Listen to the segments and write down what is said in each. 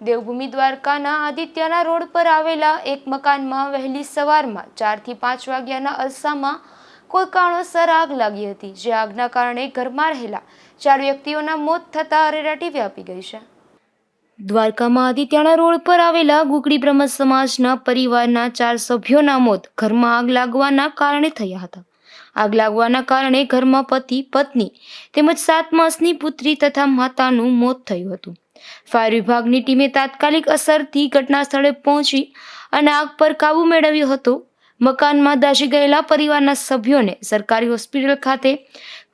દેવભૂમિ દ્વારકાના આદિત્યના રોડ પર આવેલા એક મકાનમાં વહેલી સવારમાં ચારથી પાંચ વાગ્યાના અરસામાં કોઈ કારણોસર આગ લાગી હતી. જે આગના કારણે ઘરમાં રહેલા ચાર વ્યક્તિઓના મોત થતાં અરેરાટી વ્યાપી ગઈ છે. દ્વારકામાં આદિત્યના રોડ પર આવેલા ગુગડી બ્રહ્મ સમાજના પરિવારના ચાર સભ્યોના મોત ઘરમાં આગ લાગવાના કારણે થયા હતા. આગ લાગવાના કારણે ઘરમાં પતિ, પત્ની તેમજ સાત માસની પુત્રી તથા માતાનું મોત થયું હતું. ફાયર વિભાગની ટીમે તાત્કાલિક અસરથી ઘટના સ્થળે પહોંચી અને આગ પર કાબુ મેળવ્યો હતો. મકાનમાં દાઝી ગયેલા પરિવારના સભ્યોને સરકારી હોસ્પિટલ ખાતે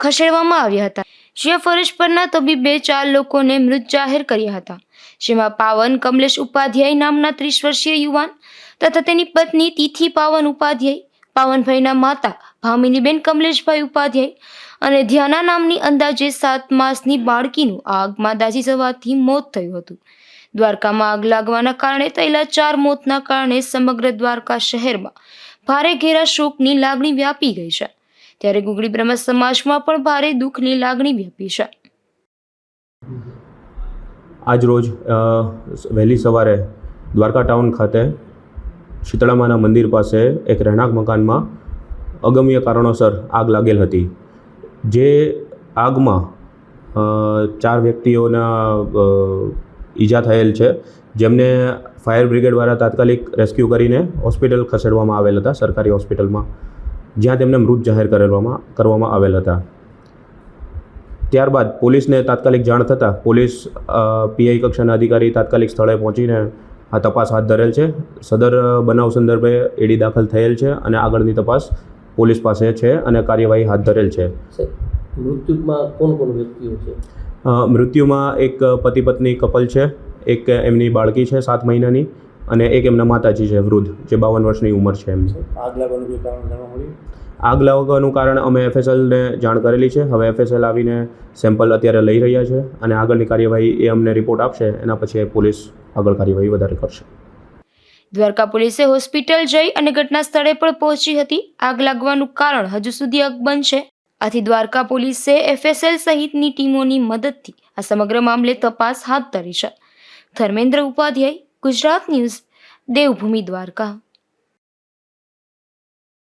ખસેડવામાં આવ્યા હતા. જ્યાં ફરજ પરના તબીબે ચાર લોકોને મૃત જાહેર કર્યા હતા. જેમાં પાવન કમલેશ ઉપાધ્યાય નામના ત્રીસ વર્ષીય યુવાન તથા તેની પત્ની તિથિ પાવન ઉપાધ્યાય પાવનભાઈના માતા ભામિનીબેન કમલેશભાઈ ઉપાધ્યાય અને ધ્યાના નામની અંદાજે સાત માસની બાળકીનું આગમાં દાઝી જવાથી મોત થયું હતું. દ્વારકામાં આગ લાગવાના કારણે થયેલા ચાર મોતના કારણે સમગ્ર દ્વારકા શહેરમાં ભારે ઘેરા શોકની લાગણી વ્યાપી ગઈ છે. ત્યારે ગુગળી બ્રહ્મ સમાજમાં પણ ભારે દુઃખની લાગણી વ્યાપી છે. આજ રોજ વહેલી સવારે દ્વારકા ટાઉન ખાતે શીતળામાના મંદિર પાસે એક રહેણાંક મકાનમાં અગમ્ય કારણોસર આગ લાગેલ હતી. જે આગમાં ચાર વ્યક્તિઓના ઈજા થયેલ છે, જેમને ફાયર બ્રિગેડવાળા તાત્કાલિક રેસ્ક્યુ કરીને હોસ્પિટલ ખસેડવામાં આવેલ હતા, સરકારી હોસ્પિટલમાં, જ્યાં તેમને મૃત જાહેર કરવામાં કરવામાં આવેલ હતા. ત્યારબાદ પોલીસને તાત્કાલિક જાણ થતાં પોલીસ પીઆઈ કક્ષાના અધિકારી તાત્કાલિક સ્થળે પહોંચીને આ તપાસ હાથ ધરેલ છે. સદર બનાવ સંદર્ભે એડી દાખલ થયેલ છે અને આગળની તપાસ પોલીસ પાસે છે અને કાર્યવાહી હાથ ધરેલ છે. મૃત્યુમાં કોણ કોણ વ્યક્તિઓ છે? મૃત્યુમાં એક પતિ પત્ની કપલ છે એક એમની બાળકી છે સાત મહિનાની અને એક એમના માતાજી છે વૃદ્ધ જે બાવન વર્ષની ઉંમર છે એમની. આગ લાગવાનું કારણ જાણવા મળ્યું? આગ લાગવાનું કારણ અમે એફએસએલને જાણ કરેલી છે. હવે એફએસએલ આવીને સેમ્પલ અત્યારે લઈ રહ્યા છે અને આગળની કાર્યવાહી એ અમને રિપોર્ટ આપશે. એના પછી પોલીસ આગળ કાર્યવાહી વધારે કરશે. દ્વારકા પોલીસે હોસ્પિટલ જઈ અને ઘટના સ્થળે પણ પહોંચી હતી. આગ લાગવાનું કારણ હજુ સુધી અકબંધ છે આથી દ્વારકા પોલીસે એફએસએલ સહિતની ટીમોની મદદથી આ સમગ્ર મામલે તપાસ હાથ ધરી છે. ધર્મેન્દ્ર ઉપાધ્યાય, ગુજરાત ન્યૂઝ, દેવભૂમિ દ્વારકા.